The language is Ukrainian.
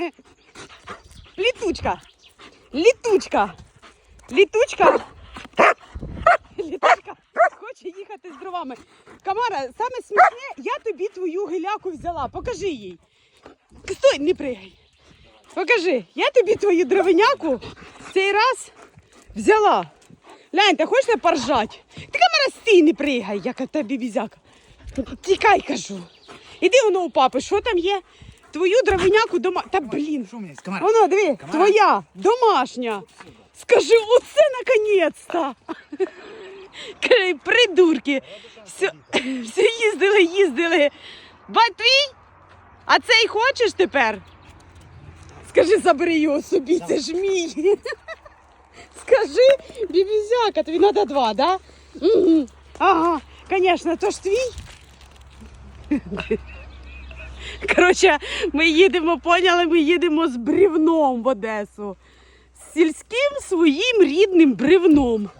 літучка. Літучка. Літучка. Літучка хоче їхати з дровами. Камара, саме смішне, я тобі твою гиляку взяла. Покажи їй. Стой, не пригай. Покажи, я тобі твою дровиняку цей раз взяла. Гляньте, хочете поржать? Ти камера стій, не пригай, яка тобі бізяка. Тікай, кажу. Іди воно у папи, що там є? Твою дровиняку дома. Та блін. Що у мене є? Камара? Воно, диви, твоя, домашня. Скажи, оце наконець-то. Кай, Придурки. Все, все їздили, їздили. Бать твій? А цей хочеш тепер? Скажи, забери його собі, це ж мій. Скажи, бібізяка, тобі треба два, да? Ага, звісно, то ж твій. Коротше, ми їдемо, поняли, ми їдемо з брівном в Одесу. З сільським своїм рідним бревном.